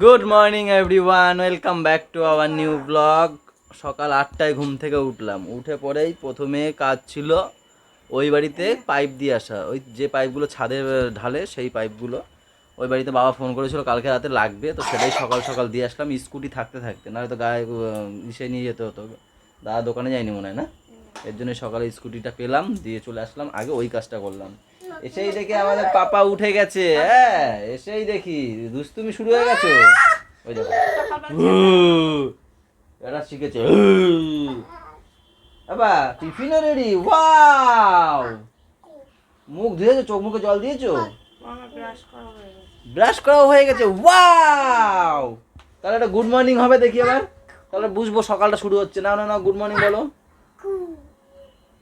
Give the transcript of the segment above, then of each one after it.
Good morning everyone welcome back to our new blog সকাল আটটায় ঘুম থেকে উঠলাম। উঠে পরেই প্রথমে কাজ ছিল ওই বাড়িতে পাইপ দিয়ে আসা। ওই যে পাইপগুলো ছাদে ঢালে সেই পাইপগুলো। ওই বাড়িতে বাবা ফোন করেছিল কালকে রাতে লাগবে। তো সেটাই সকাল সকাল দিয়ে আসলাম। স্কুটি থাকতে থাকতে। না তো গায়ে ইসে নিয়ে যেতে হতো। দাদা দোকানে যায়নি মনে হয় না? এর জন্য সকালে স্কুটিটা পেলাম দিয়ে চলে আসলাম। আগে ওই কাজটা করলাম। এসেই দেখি আমাদের পাপা উঠে গেছে হ্যাঁ এসেই দেখি দুষ্টুমি শুরু হয়ে গেছে। ওই দেখো। এরা শিখেছে বাবা টিফিনও রেডি ওয়াও মুখ ধুয়েছো চোখ মুখে জল দিয়েছ? ব্রাশ করা হয়ে গেছে ওয়াও তাহলে একটা গুড মর্নিং হবে দেখি এবার। তাহলে বুঝব সকালটা শুরু হচ্ছে না না না গুড মর্নিং বলো।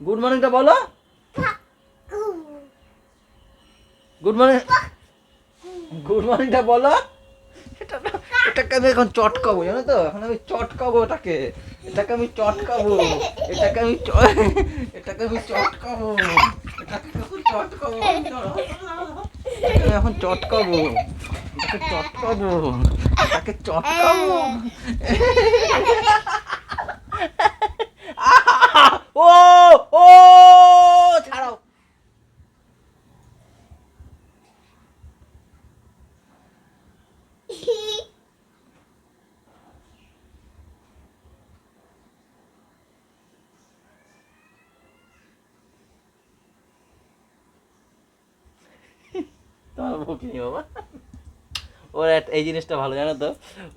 গুড মর্নিংটা বলো। গুড মর্নিং গুড মর্নিংটা বলো। এটা এটাকে আমি এখন চটকাবো জানো তো? এখন আমি চটকাবো এটাকে। এটাকে আমি চটকাবো। এটাকে আমি এটাকে আমি চটকাবো। এটাকে এখন চটকাবো। এখন চটকাবো। এটাকে চটকাবো। এটাকে চটকাবো। ও ও ছাড়াও তোমার বাবা ওর এই জিনিসটা ভালো, জানো তো?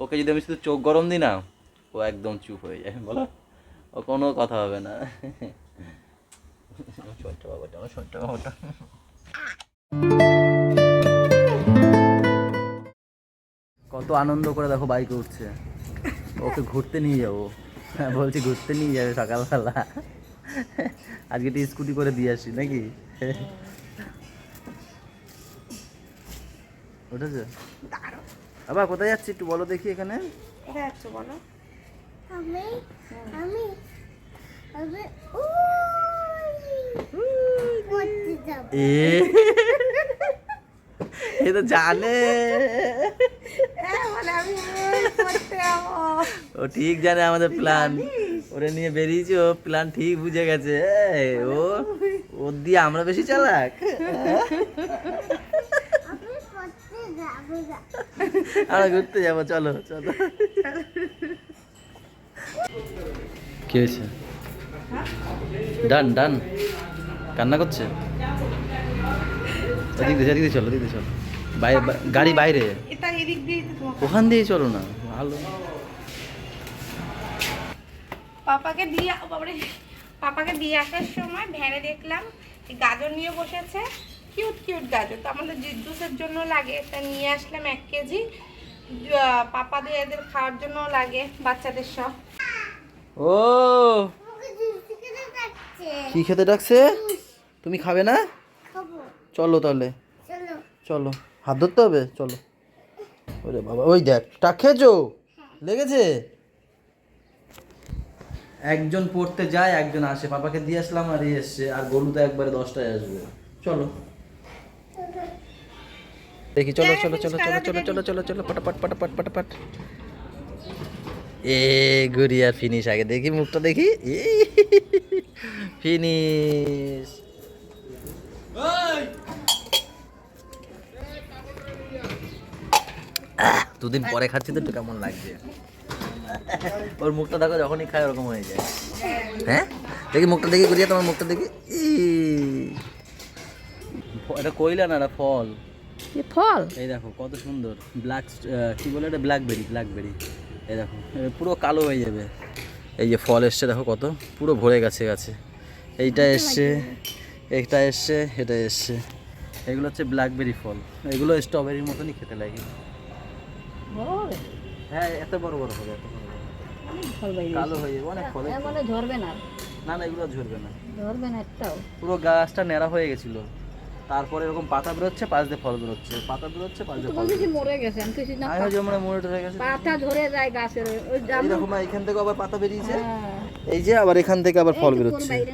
ওকে যদি আমি শুধু চোখ গরম দিই না, ও একদম চুপ হয়ে যায়, বলো? ও কোনো কথা হবে না। ছোট্ট বাবাটা ছোট্ট বাবাটা কত আনন্দ করে দেখো বাইকে উঠছে। ওকে ঘুরতে নিয়ে যাব। হ্যাঁ বলছি ঘুরতে নিয়ে যাবে সকালবেলা। আজকে তো স্কুটি করে দিয়ে আসি, নাকি? উঠেছে? আবার কোথায় যাচ্ছি একটু বলো দেখি এখানে। কোথায় যাচ্ছ বলো? আমি আমি আমি এ এ তো জানে। ও ঠিক জানে আমাদের প্ল্যান ওরে নিয়ে বেরিয়েছে ও প্ল্যান ঠিক বুঝে গেছে। ও ওর দিয়ে আমরা বেশি চালাক। আমরা ঘুরতে যাব চলো চলো। কি হয়েছে? ডান ডান। কান্না করছে? এদিক দিয়ে এদিক দিয়ে চলো এদিক দিয়ে চলো। বাইরে গাড়ি বাইরে। এটা এদিক দিয়ে ওখান দিয়ে চলো না। ভালো। পাপাকে দিয়ে বাবারে পাপাকে দিয়ে আসার সময় ভ্যানে দেখলাম গাজর নিয়ে বসেছে। কিউট কিউট গাজর। তো আমাদের জিদ্দুসের জন্য লাগে এটা নিয়ে আসলাম এক কেজি। পাপাদের এদের খাওয়ার জন্য লাগে বাচ্চাদের সব। ও। আমাকে খেতে ডাকছে। কি খেতে ডাকছে? তুমি খাবে না? চলো তাহলে। চলো। চলো। হাত ধরতে হবে? চলো। ওরে বাবা ওই দেখ টাক খেয়েছো? লেগেছে? একজন পড়তে যায় একজন আসে। পাপাকে দিয়ে আসলাম আর এসছে। আর গরু তো একবারে দশটায় আসবে। চলো। দেখি চলো চলো চলো চলো চলো চলো চলো চলো পটাপট পটাপট পটাপট। এ গুড়িয়া ফিনিশ আগে। দেখি মুখটা দেখি। ফিনিশ দুদিন পরে খাচ্ছি তো একটু কেমন লাগছে। ওর মুখটা দেখো যখনই খায় ওরকম হয়ে যায়। হ্যাঁ? দেখি মুখটা দেখি গুড়িয়া তোমার মুখটা দেখি। এটা কইলা না এটা ফল। ফল। এই দেখো কত সুন্দর। ব্ল্যাক কি বলে এটা? ব্ল্যাকবেরি ব্ল্যাকবেরি এই দেখো পুরো কালো হয়ে যাবে। এই যে ফল এসছে দেখো কত। পুরো ভরে গেছে গাছে। এইটা এসছে এটা এসছে এটা এসছে। এগুলো হচ্ছে ব্ল্যাকবেরি ফল। এগুলো স্ট্রবেরির মতনই খেতে লাগে। হ্যাঁ এত বড় বড় হবে এত বড় কালো হয়ে যাবে অনেক ফল ঝরবে না। না না এগুলো ঝরবে না। ঝরবে না একটাও। পুরো গাছটা ন্যাড়া হয়ে গেছিল। তারপরে এরকম পাতা বেরোচ্ছে পাশ দিয়ে ফল বেরোচ্ছে। পাতা বেরোচ্ছে পাশ দিয়ে ফল বেরোচ্ছে। মরে গেছে আমি কিছু না আমি হয়তো মানে মনে ধরে গেছে। পাতা ধরে যায় গাছের ওই- জাম- এরকম এখান থেকে আবার পাতা বেরিয়েছে? হ্যাঁ। এই যে আবার এখান থেকে আবার ফল যে বেরোচ্ছে। হয়ে।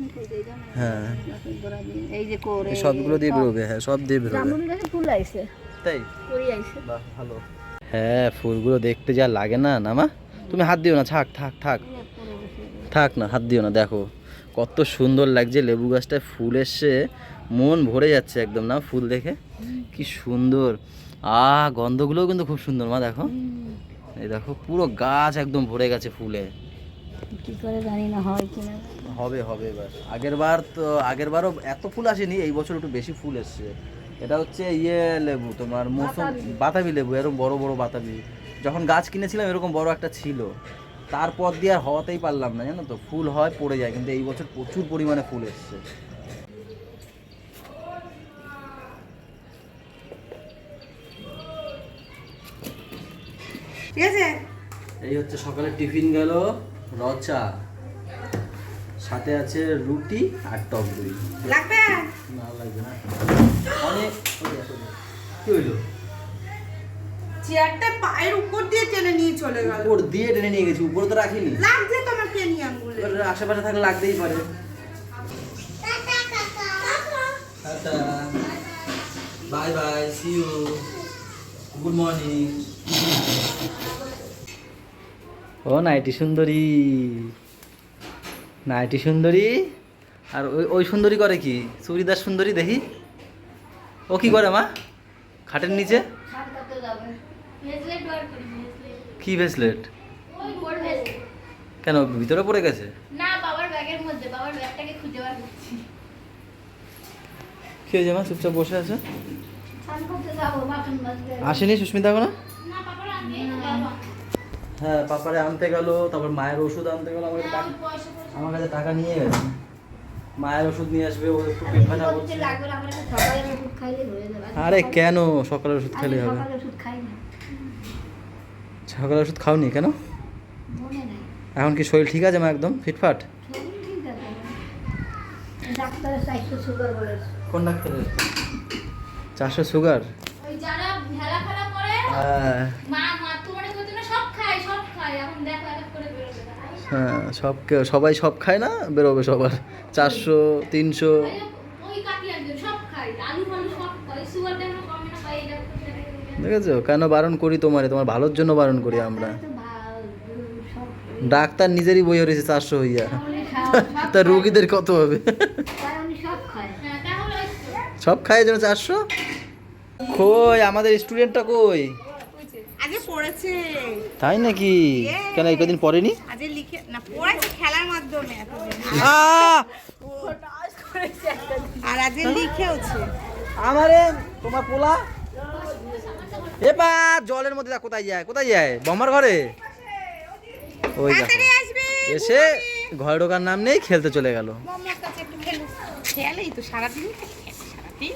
এই যে করে সবগুলো দিয়ে বেরোবে হ্যাঁ সব দিয়ে বেরোবে। জামুন গাছে ফুল আইছে। তাই? করি আইছে। বাহ ভালো। হ্যাঁ ফুলগুলো দেখতে যা লাগে না না মা তুমি হাত দিও না থাক থাক থাক। থাক না হাত দিও না দেখো। কত সুন্দর লাগছে লেবু গাছটায় ফুল এসছে। মন ভরে যাচ্ছে একদম না ফুল দেখে। কি সুন্দর। আ গন্ধগুলোও কিন্তু খুব সুন্দর মা দেখো। এই দেখো পুরো গাছ একদম ভরে গেছে ফুলে। কি করে জানি না হয় কিনা। হবে হবে এবার। আগের বার তো আগের বারও এত ফুল আসেনি এই বছর একটু বেশি ফুল এসছে। এটা হচ্ছে ইয়ে লেবু তোমার মৌসুম বাতাবি। লেবু এরকম বড় বড় বাতাবি। যখন গাছ কিনেছিলাম এরকম বড় একটা ছিল। তারপর দিয়ে আর হওয়াতেই পারলাম না জানো তো? ফুল হয় পড়ে যায় কিন্তু এই বছর প্রচুর পরিমাণে ফুল এসছে। ঠিক আছে? এই হচ্ছে সকালে টিফিন গেল রচা সাথে আছে রুটি আর টক দই। লাগবে? না লাগবে না। অনেক কি হইল? চেয়ারটা পায়ের উপর দিয়ে টেনে নিয়ে চলে গেল। উপর দিয়ে টেনে নিয়ে গেছি উপরে তো রাখিনি। লাগছে তোমার পেনি আঙ্গুলে। আশেপাশে থাকলে লাগতেই পারে। Tata bye bye see you good morning O, nightie সুন্দরী। নাইটি সুন্দরী? আর ওই ওই সুন্দরী করে কি? সুরিদার সুন্দরী, দেখি। ও কি করে, মা? খাটের নিচে? কি ব্রেসলেট কেন, ভিতরে পড়ে গেছে? না বাবার ব্যাগের মধ্যে বাবার ব্যাগটাকে খুঁজে বার করছি মা? চুপচাপ বসে আছে? আসেনি সুস্মিতা এখনও? না বাবার আগে বাবা হ্যাঁ পাপারে আনতে গেল তারপর মায়ের ওষুধ আনতে গেল আমার পয়সা আমার কাছে টাকা নিয়ে গেছে। মায়ের ওষুধ নিয়ে আসবে ও একটু পেট ব্যথা করছে হয়ে আরে কেন সকালে ওষুধ খেলে হবে? সকালে ওষুধ খাওনি কেন? এখন কি শরীর ঠিক আছে মা একদম? ফিটফাট? কোন ডাক্তারের? চারশো সুগার হ্যাঁ। সব হ্যাঁ সব কে- সবাই সব খায় না? বেরোবে সবার। চারশো তিনশো। দেখেছ? কেন বারণ করি তোমারে? তোমার ভালোর জন্য বারণ করি আমরা। ডাক্তার নিজেরই বই হয়েছে চারশো হইয়া। তা রুগীদের কত হবে? হ্যাঁ। সব খায় যেন চারশো? কই? আমাদের স্টুডেন্টটা কই? পড়েছে। তাই নাকি? কেন এই কদিন পড়েনি? আজকে লিখে না পড়েছে খেলার মাধ্যমে! আর আজকে লিখেওছে। আমারে তোমার পোলা? এবার জলের মধ্যে কোথায় যায়? কোথায় যায়? বম্বার ঘরে? ওই এসে ঘরে ঢোকার নাম নেই খেলতে চলে গেল। মামার কাছে একটু খেলু খেলেই তো সারাদিন সারাদিন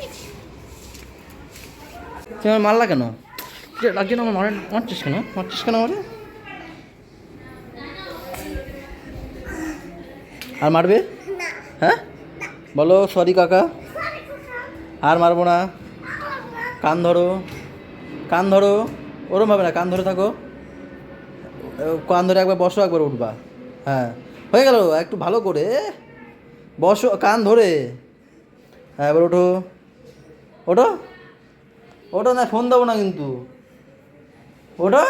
তুমি আমার মারলা কেন? লাগছে না আমার মার মারছিস কেন? মারছিস কেন আমারে? আর মারবে? হ্যাঁ? বলো সরি কাকা। আর মারবো না। কান ধরো। কান ধরো। ওরম ভাবে না কান ধরে থাকো। কান ধরে একবার বসো একবার উঠবা। হ্যাঁ। হয়ে গেল একটু ভালো করে। বসো কান ধরে। হ্যাঁ এবার ওঠো। ওঠো। ওটা না ফোন দেবো না কিন্তু। ওটা?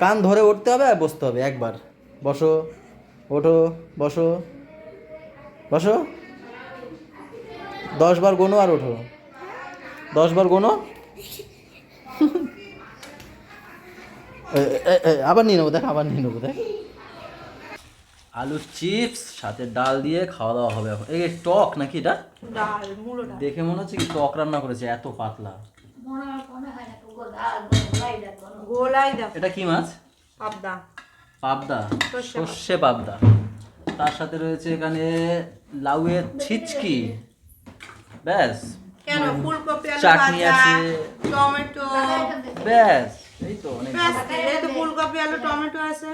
কান ধরে উঠতে হবে আর বসতে হবে একবার। বসো, ওঠো, বসো বসো। দশ বার গোনো আর ওঠো। দশ বার গোনো। আবার নিয়ে নেব, দেখ, আবার নিয়ে নেব, দেখ। আলুর চিপস সাথে ডাল দিয়ে খাওয়া দাওয়া হবে এখন। এই টক নাকি এটা? ডাল মুলো ডাল। দেখে মনে হচ্ছে কি টক রান্না করেছে এত পাতলা। মনে গোলাই দাও এটা কি মাছ? পাবদা। পাবদা সর্ষে পাবদা। তার সাথে রয়েছে এখানে লাউয়ের ছিচকি। ব্যাস। কেন? ফুলকপি আলু চাটনি আছে। টমেটো। ব্যাস এই তো অনেক। ব্যাস এই তো ফুলকপি আলু টমেটো আছে।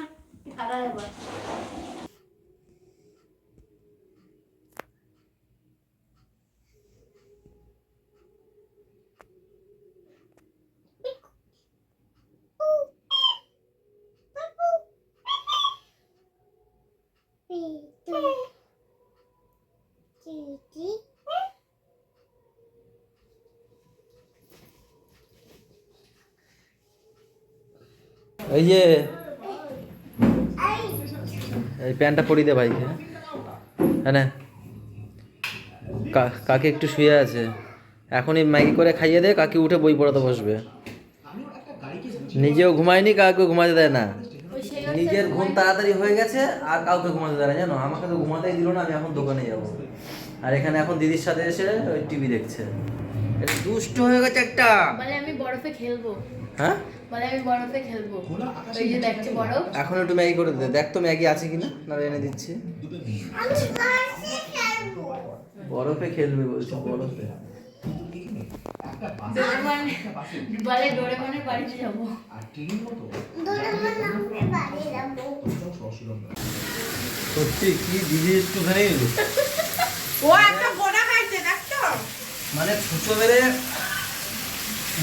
এই যে, এই প্যান্টটা পরিয়ে দে ভাইকে হ্যাঁ? কা- কাকে একটু শুয়ে আছে। এখনই ম্যাগি করে খাইয়ে দে, কাকে উঠে বই পড়াতে বসবে। নিজেও ঘুমায়নি কাউকে ঘুমাতে দেয় না। নিজের ঘুম তাড়াতাড়ি হয়ে গেছে আর কাউকে ঘুমাতে দেয় জানো আমাকে তো ঘুমাতেই দিল না আমি এখন দোকানে যাব। আর এখানে এখন দিদির সাথে এসে ওই টিভি দেখছে। এটা দুষ্ট হয়ে গেছে একটা। বলে আমি বরফে খেলব। হ্যাঁ? বলে আমি বরফে খেলব। ওই যে দেখছে বরফ। এখন একটু ম্যাগি করে দে। দেখ তো ম্যাগি আছে কিনা না এনে দিচ্ছি। আমি পাশে খেলব। বরফে খেলবে বলছি বরফে। বলে ডোরেমনের বাড়িতে যাব দোকানে নামতে বাড়ি যাব। সত্যি কি দিদি একটুখানি? ও একটা গোনা খাইছে দেখছ? মানে মেরে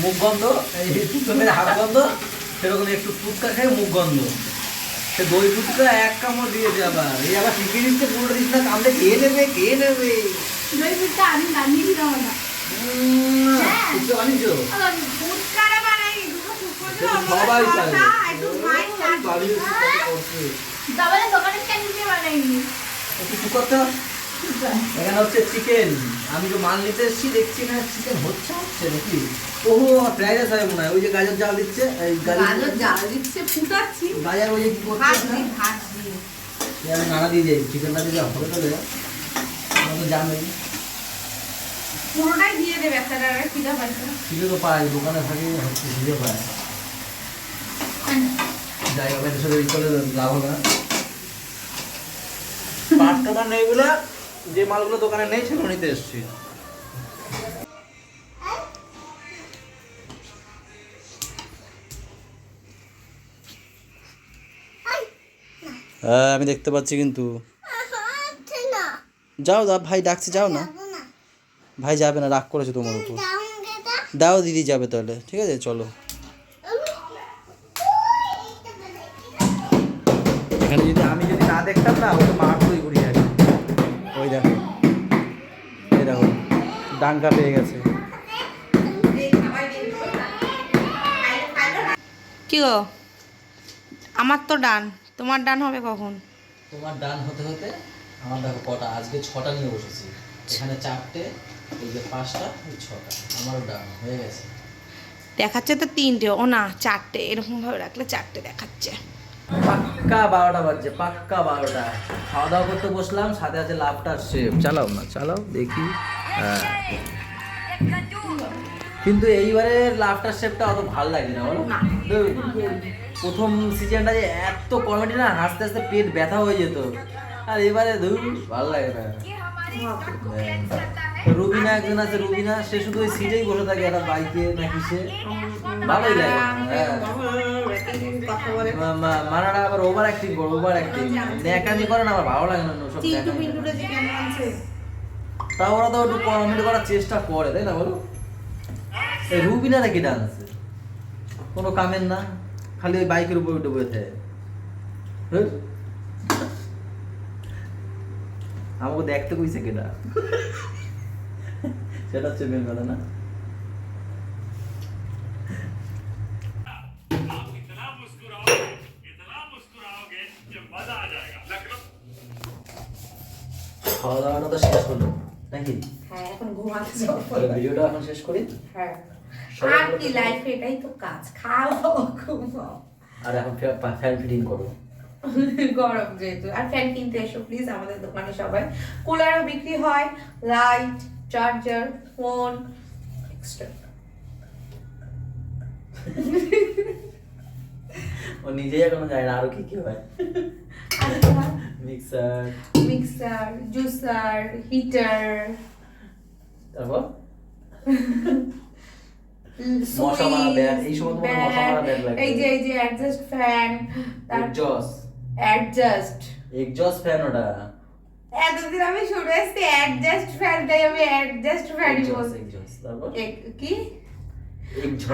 মুখ গন্ধ এই ফুটো মেরে হাত গন্ধ সেরকম একটু ফুটকা খেয়ে মুখ গন্ধ। সে দই ফুটকা এক কামড় দিয়েছে আবার। এই আবার টিপে দিচ্ছে পুরো দিস না কামড়ে খেয়ে নেবে খেয়ে নেবে? দই ফুটটা আমি দিলাম না সবাই। এখানে হচ্ছে চিকেন আমি তো মাল নিতে এসেছি দেখছি না চিকেন হচ্ছে হচ্ছে নাকি ওহো ফ্রাইড রাইস হবে মনে হয় ওই যে গাজর জাল দিচ্ছে গাজর জাল দিচ্ছে ফুটাচ্ছি গাজর ওই যে কি করছে? ভাজছি এই আমি নাড়া দিয়ে যাই চিকেনটা দিয়ে হবে তাহলে জানবেন পুরোটাই দিয়ে দেবে একটা খিদা পাইছে খিদে তো পাই দোকানে থাকি হচ্ছে খিদে পায়। যাই হোক এদের সাথে ই করলে লাভ হবে না। নেই বলে যে মালগুলো দোকানে নেই সেগুলো নিতে এসছি। হ্যাঁ আমি দেখতে পাচ্ছি কিন্তু। যাও দা ভাই ডাকছে যাও না। ভাই যাবে না রাগ করেছে তোমার উপর। দাও দিদি যাবে তাহলে ঠিক আছে? চলো। এখানে যদি আমি যদি না দেখতাম না ওকে মারতই ঘুরিয়ে আছে ওই দেখো। এই দেখো ডাঙ্কা পেয়ে গেছে। কি গো? আমার তো ডান। তোমার ডান হবে কখন? তোমার ডান হতে হতে আমার দেখো কটা আজকে ছটা নিয়ে বসেছি। এখানে চারটে এই যে পাঁচটা এই ছটা আমারও ডান হয়ে গেছে। দেখাচ্ছে তো তিনটে ও না চারটে এরকম ভাবে রাখলে চারটে দেখাচ্ছে। পাক্কা বারোটা বাজছে পাক্কা বারোটা। খাওয়া দাওয়া করতে বসলাম সাথে আছে লাভটার শেপ চালাও না চালাও দেখি হ্যাঁ। কিন্তু এইবারে লাভটার শেপটা অত ভালো লাগে না বলো। প্রথম সিজনটা যে এত কমেডি না হাসতে হাসতে পেট ব্যথা হয়ে যেত। আর এবারে ধুর ভালো লাগে না। রুবিনা একজন আছে রুবিনা সে শুধু ওই সিটেই বসে থাকে একটা বাইকে না কিসে ভালোই লাগে। হ্যাঁ। মানাটা আবার ওভার অ্যাক্টিং করে ওভার অ্যাক্টিং ন্যাকামি করে না আমার ভালো লাগে না ন্যাকামি। করে। ওরা তো একটু কমেডি করার চেষ্টা করে তাই না বলো? এই রুবিনা নাকি ডান্স কোনো কামের না খালি ওই বাইকের উপর উঠে বসে থাকে। আমাকে দেখতে কইছে কেটা সেটা হচ্ছে মেন কথা না? খাওয়া দাওয়াটা তো শেষ হলো নাকি? হ্যাঁ এখন ঘুমাতে যাব। তাহলে ভিডিওটা এখন শেষ করি? হ্যাঁ। আর কি লাইফ এটাই তো কাজ খাও ঘুমাও। আর এখন ফ্যান ফিটিং করো। গরম যেহেতু। আর ফ্যান কিনতে এসো প্লিজ আমাদের দোকানে সবাই। কুলারও বিক্রি হয় লাইট চার্জার ফোন এক্সট্রা ও নিজেই এখনও যায় না আরও কি কি হয়। মিক্সার মিক্সার জুসার হিটার তারপর? এই যে এই যে adjust fan exhaust adjust. Exhaust fan ওটা। এতদিন আমি শুনে অ্যাডজাস্ট ফ্যান তাই আমি অ্যাডজাস্ট ফ্যানই বলছি। কি?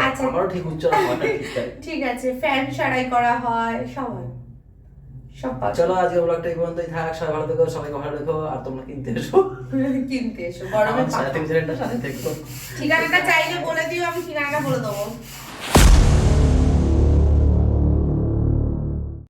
আচ্ছা। ঠিক আছে ফ্যান সারাই করা হয় সব হয় সব চলো আজকে ব্লগটা এই পর্যন্তই থাক সবাই ভালো থেকো সবাইকে ভালো রেখো আর তোমরা কিনতে এসো। কিনতে এসো গরমে। সাথে থেকো ঠিকানাটা চাইলে বলে দিও আমি ঠিকানাটা বলে দেবো।